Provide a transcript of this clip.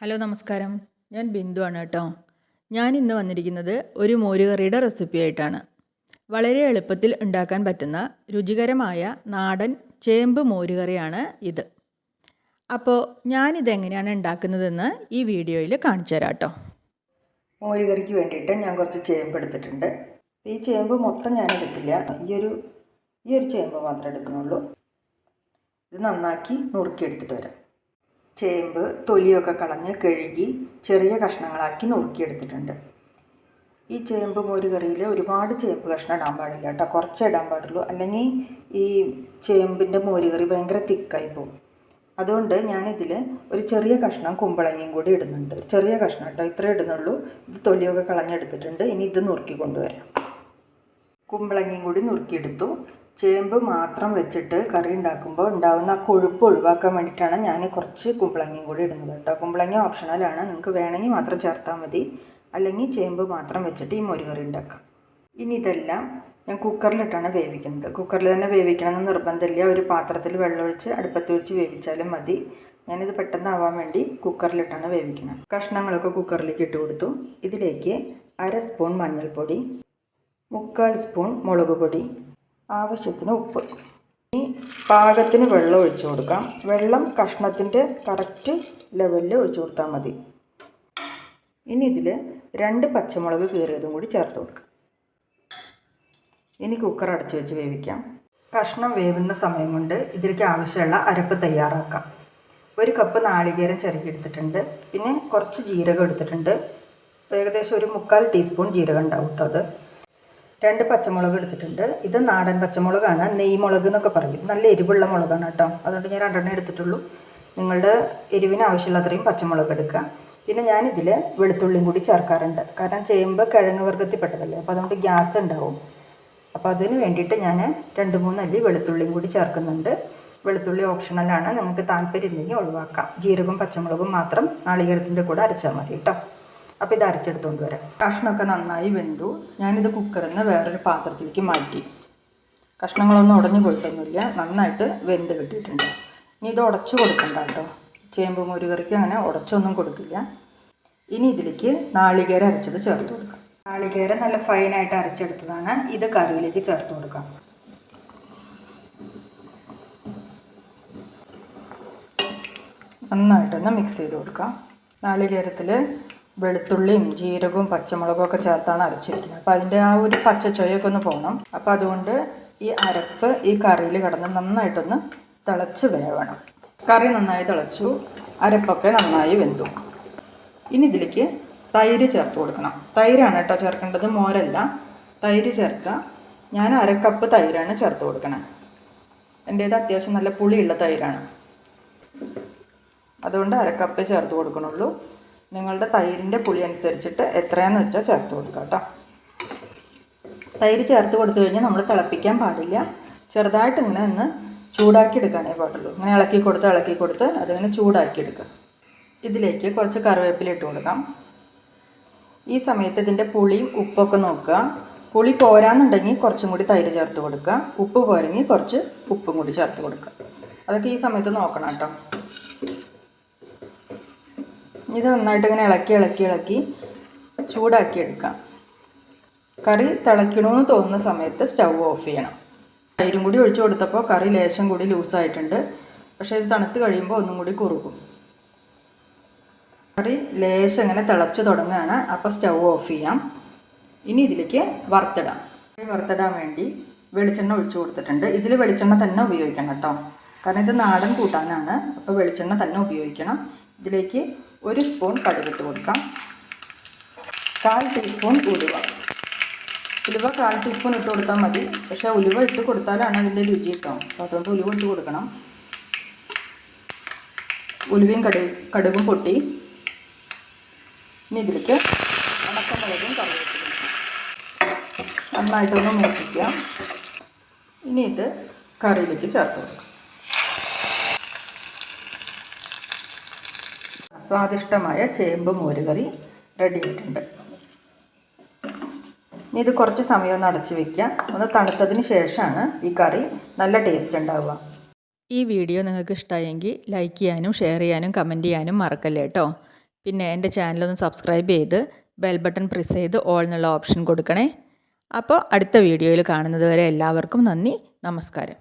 Hello നമസ്കാരം. ഞാൻ ബിന്ദു ആണ് കേട്ടോ. ഞാൻ ഇന്ന് വന്നിരിക്കുന്നത് ഒരു മോരുകറിയുടെ റെസിപ്പി ആയിട്ടാണ്. വളരെ എളുപ്പത്തിൽ ഉണ്ടാക്കാൻ പറ്റുന്ന രുചികരമായ നാടൻ ചേമ്പ് മോരുകറിയാണ് ഇത്. അപ്പോൾ ഞാനിതെങ്ങനെയാണ് ഉണ്ടാക്കുന്നതെന്ന് ഈ വീഡിയോയിൽ കാണിച്ചു തരാം കേട്ടോ. മോരുകറിക്ക് വേണ്ടിയിട്ട് ഞാൻ കുറച്ച് ചേമ്പ് എടുത്തിട്ടുണ്ട്. ഈ ചേമ്പ് മൊത്തം ഞാൻ എടുക്കില്ല ഈ ഒരു ഈ ഒരു ചേമ്പ് മാത്രമേ എടുക്കുന്നുള്ളൂ. ഇത് നന്നാക്കി നുറുക്കി എടുത്തിട്ട് വരാം. ചേമ്പ് തൊലിയൊക്കെ കളഞ്ഞ് കഴുകി ചെറിയ കഷ്ണങ്ങളാക്കി നുറുക്കിയെടുത്തിട്ടുണ്ട്. ഈ ചേമ്പ് മോര് കറിയിൽ ഒരുപാട് ചേമ്പ് കഷ്ണം ഇടാൻ പാടില്ല കേട്ടോ. കുറച്ച് ഇടാൻ പാടുള്ളൂ. അല്ലെങ്കിൽ ഈ ചേമ്പിന്റെ മോര് കറി ഭയങ്കര തിക്കായി പോകും. അതുകൊണ്ട് ഞാനിതിൽ ഒരു ചെറിയ കഷ്ണം കുമ്പളങ്ങയും കൂടി ഇടുന്നുണ്ട്. ചെറിയ കഷ്ണം കേട്ടോ. ഇത്രേ ഇടുന്നുള്ളൂ. ഇത് തൊലിയൊക്കെ കളഞ്ഞെടുത്തിട്ടുണ്ട്. ഇനി ഇത് നുറുക്കി കൊണ്ടുവരാം. കുമ്പളങ്ങയും കൂടി നുറുക്കിയെടുത്തു. ചേമ്പ് മാത്രം വെച്ചിട്ട് കറി ഉണ്ടാക്കുമ്പോൾ ഉണ്ടാകുന്ന ആ കൊഴുപ്പ് ഒഴിവാക്കാൻ വേണ്ടിയിട്ടാണ് ഞാൻ കുറച്ച് കുമ്പളങ്ങയും കൂടി ഇടുന്നത് കേട്ടോ. കുമ്പളങ്ങ ഓപ്ഷണലാണ് നിങ്ങൾക്ക് വേണമെങ്കിൽ മാത്രം ചേർത്താൽ മതി. അല്ലെങ്കിൽ ചേമ്പ് മാത്രം വെച്ചിട്ട് ഈ മോര് കറി ഉണ്ടാക്കാം. ഇനി ഇതെല്ലാം ഞാൻ കുക്കറിലിട്ടാണ് വേവിക്കുന്നത്. കുക്കറിൽ തന്നെ വേവിക്കണമെന്ന് നിർബന്ധമില്ല. ഒരു പാത്രത്തിൽ വെള്ളമൊഴിച്ച് അടുപ്പത്ത് വെച്ച് വേവിച്ചാലും മതി. ഞാനിത് പെട്ടെന്നാവാൻ വേണ്ടി കുക്കറിലിട്ടാണ് വേവിക്കുന്നത്. കഷ്ണങ്ങളൊക്കെ കുക്കറിലേക്ക് ഇട്ട് കൊടുത്തു. ഇതിലേക്ക് അര സ്പൂൺ മഞ്ഞൾപ്പൊടി മുക്കാൽ സ്പൂൺ മുളക് പൊടി ആവശ്യത്തിന് ഉപ്പ്. ഇനി പാകത്തിന് വെള്ളം ഒഴിച്ചു കൊടുക്കാം. വെള്ളം കഷ്ണത്തിന്റെ കറക്റ്റ് ലെവലിൽ ഒഴിച്ചു കൊടുത്താൽ മതി. ഇനി ഇതിൽ രണ്ട് പച്ചമുളക് കീറിയതും കൂടി ചേർത്ത് കൊടുക്കാം. ഇനി കുക്കർ അടച്ചു വെച്ച് വേവിക്കാം. കഷ്ണം വേവുന്ന സമയം കൊണ്ട് ഇതിലേക്ക് ആവശ്യമുള്ള അരപ്പ് തയ്യാറാക്കാം. ഒരു കപ്പ് നാളികേരം ചിരകിയെടുത്തിട്ടുണ്ട് പിന്നെ കുറച്ച് ജീരകം എടുത്തിട്ടുണ്ട്. ഏകദേശം ഒരു മുക്കാൽ ടീസ്പൂൺ ജീരകം ഉണ്ടാവും കേട്ടോ അത്. രണ്ട് പച്ചമുളക് എടുത്തിട്ടുണ്ട്. ഇത് നാടൻ പച്ചമുളകാണ്. നെയ്മുളക് എന്നൊക്കെ പറയും. നല്ല എരിവുള്ള മുളകാണ് കേട്ടോ. അതുകൊണ്ട് ഞാൻ രണ്ടെണ്ണം എടുത്തിട്ടുള്ളൂ. നിങ്ങളുടെ എരിവിന് ആവശ്യമുള്ള അത്രയും പച്ചമുളക് എടുക്കുക. പിന്നെ ഞാനിതിൽ വെളുത്തുള്ളിയും കൂടി ചേർക്കാറുണ്ട്. കാരണം ചേമ്പ് കിഴങ്ങ് വർഗത്തിൽപ്പെട്ടതല്ലേ അപ്പോൾ അതുകൊണ്ട് ഗ്യാസ് ഉണ്ടാവും. അപ്പോൾ അതിന് വേണ്ടിയിട്ട് ഞാൻ രണ്ട് മൂന്ന് അല്ലി വെളുത്തുള്ളിയും കൂടി ചേർക്കുന്നുണ്ട്. വെളുത്തുള്ളി ഓപ്ഷണലാണ്. നിങ്ങൾക്ക് താല്പര്യം ഇല്ലെങ്കിൽ ഒഴിവാക്കാം. ജീരകവും പച്ചമുളകും മാത്രം നാളികേരത്തിന്റെ കൂടെ അരച്ചാൽ മതി കേട്ടോ. അപ്പോൾ ഇത് അരച്ചെടുത്തുകൊണ്ട് വരാം. കഷ്ണമൊക്കെ നന്നായി വെന്തു. ഞാനിത് കുക്കറിൽ നിന്ന് വേറൊരു പാത്രത്തിലേക്ക് മാറ്റി. കഷ്ണങ്ങളൊന്നും ഉടഞ്ഞു പോയിട്ടൊന്നുമില്ല. നന്നായിട്ട് വെന്ത് കിട്ടിയിട്ടുണ്ട്. ഇനി ഇത് ഉടച്ചു കൊടുക്കണ്ട കേട്ടോ. ചേമ്പ് മുരുകറിക്ക് അങ്ങനെ ഉടച്ചൊന്നും കൊടുക്കില്ല. ഇനി ഇതിലേക്ക് നാളികേര അരച്ചത് ചേർത്ത് കൊടുക്കാം. നാളികേര നല്ല ഫൈനായിട്ട് അരച്ചെടുത്തതാണ്. ഇത് കറിയിലേക്ക് ചേർത്ത് കൊടുക്കാം. നന്നായിട്ടൊന്ന് മിക്സ് ചെയ്ത് കൊടുക്കാം. നാളികേരത്തിൽ വെളുത്തുള്ളിയും ജീരകവും പച്ചമുളകും ഒക്കെ ചേർത്താണ് അരച്ചിരിക്കുന്നത്. അപ്പോൾ അതിന്റെ ആ ഒരു പച്ച ചൊയ്യൊക്കെ ഒന്ന് പോകണം അപ്പോൾ അതുകൊണ്ട് ഈ അരപ്പ് ഈ കറിയിൽ കിടന്ന് നന്നായിട്ടൊന്ന് തിളച്ച് വേവണം. കറി നന്നായി തിളച്ചു. അരപ്പൊക്കെ നന്നായി വെന്തു. ഇനി ഇതിലേക്ക് തൈര് ചേർത്ത് കൊടുക്കണം. തൈരാണ് കേട്ടോ ചേർക്കേണ്ടത്. മോരല്ല. തൈര് ചേർക്കുക. ഞാൻ അരക്കപ്പ് തൈരാണ് ചേർത്ത് കൊടുക്കണേ. എന്റേത് അത്യാവശ്യം നല്ല പുളിയുള്ള തൈരാണ്. അതുകൊണ്ട് അരക്കപ്പ് ചേർത്ത് കൊടുക്കണുള്ളൂ. നിങ്ങളുടെ തൈരിന്റെ പുളി അനുസരിച്ചിട്ട് എത്രയാണെന്ന് വെച്ചാൽ ചേർത്ത് കൊടുക്കുക കേട്ടോ. തൈര് ചേർത്ത് കൊടുത്തു കഴിഞ്ഞാൽ നമ്മൾ തിളപ്പിക്കാൻ പാടില്ല. ചെറുതായിട്ട് ഇങ്ങനെ ഒന്ന് ചൂടാക്കി എടുക്കാനേ പാടുള്ളൂ. ഇങ്ങനെ ഇളക്കി കൊടുത്ത് ഇളക്കി കൊടുത്ത് അതിങ്ങനെ ചൂടാക്കി എടുക്കുക ഇതിലേക്ക് കുറച്ച് കറിവേപ്പില ഇട്ട് കൊടുക്കാം. ഈ സമയത്ത് ഇതിന്റെ പുളിയും ഉപ്പൊക്കെ നോക്കുക. പുളി പോരാന്നുണ്ടെങ്കിൽ കുറച്ചും കൂടി തൈര് ചേർത്ത് കൊടുക്കുക. ഉപ്പ് പോരെങ്കിൽ കുറച്ച് ഉപ്പും കൂടി ചേർത്ത് കൊടുക്കുക. അതൊക്കെ ഈ സമയത്ത് നോക്കണം കേട്ടോ. ഇത് നന്നായിട്ട് ഇങ്ങനെ ഇളക്കി ഇളക്കി ഇളക്കി ചൂടാക്കി എടുക്കാം. കറി തിളയ്ക്കണമെന്ന് തോന്നുന്ന സമയത്ത് സ്റ്റൗ ഓഫ് ചെയ്യണം. തൈരും കൂടി ഒഴിച്ചു കൊടുത്തപ്പോൾ കറി ലേശം കൂടി ലൂസായിട്ടുണ്ട്. പക്ഷേ ഇത് തണുത്ത് കഴിയുമ്പോൾ ഒന്നും കൂടി കുറുകും കറി ലേശം ഇങ്ങനെ തിളച്ചു തുടങ്ങുകയാണ്. അപ്പോൾ സ്റ്റൗ ഓഫ് ചെയ്യാം. ഇനി ഇതിലേക്ക് വറുത്തിടാം. വറുത്തിടാൻ വേണ്ടി വെളിച്ചെണ്ണ ഒഴിച്ചു കൊടുത്തിട്ടുണ്ട്. ഇതിൽ വെളിച്ചെണ്ണ തന്നെ ഉപയോഗിക്കണം കേട്ടോ. കാരണം ഇത് നാടൻ കൂട്ടാനാണ്. അപ്പോൾ വെളിച്ചെണ്ണ തന്നെ ഉപയോഗിക്കണം. ഇതിലേക്ക് ഒരു സ്പൂൺ കടുകിട്ട് കൊടുക്കാം. കാൽ ടീസ്പൂൺ ഉലുവ. ഉലുവ കാൽ ടീസ്പൂൺ ഇട്ട് കൊടുത്താൽ മതി. പക്ഷേ ഉലുവ ഇട്ട് കൊടുത്താലാണ് അതിന്റെ രുചി കിട്ടും അപ്പോൾ അതുകൊണ്ട് ഉലുവ ഇട്ട് കൊടുക്കണം. ഉലുവയും കടു കടുകും പൊട്ടി. ഇനി ഇതിലേക്ക് ഉണക്കമുളകും കറിവേപ്പിലും നന്നായിട്ടൊന്ന് മൂപ്പിക്കാം ഇനി ഇത് കറിയിലേക്ക് ചേർത്ത് കൊടുക്കാം. സ്വാദിഷ്ടമായ ചേമ്പ് മോരുകറി റെഡി ആയിട്ടുണ്ട്. ഇനി ഇത് കുറച്ച് സമയം ഒന്ന് അടച്ചു വയ്ക്കുക ഒന്ന് തണുത്തതിന് ശേഷമാണ് ഈ കറി നല്ല ടേസ്റ്റ് ഉണ്ടാവുക. ഈ വീഡിയോ നിങ്ങൾക്ക് ഇഷ്ടമായെങ്കിൽ ലൈക്ക് ചെയ്യാനും ഷെയർ ചെയ്യാനും കമന്റ് ചെയ്യാനും മറക്കല്ലേ കേട്ടോ പിന്നെ എന്റെ ചാനലൊന്ന് സബ്സ്ക്രൈബ് ചെയ്ത് ബെൽ ബട്ടൺ പ്രസ് ചെയ്ത് ഓൾ എന്നുള്ള ഓപ്ഷൻ കൊടുക്കണേ. അപ്പോൾ അടുത്ത വീഡിയോയിൽ കാണുന്നത് വരെ എല്ലാവർക്കും നന്ദി നമസ്കാരം.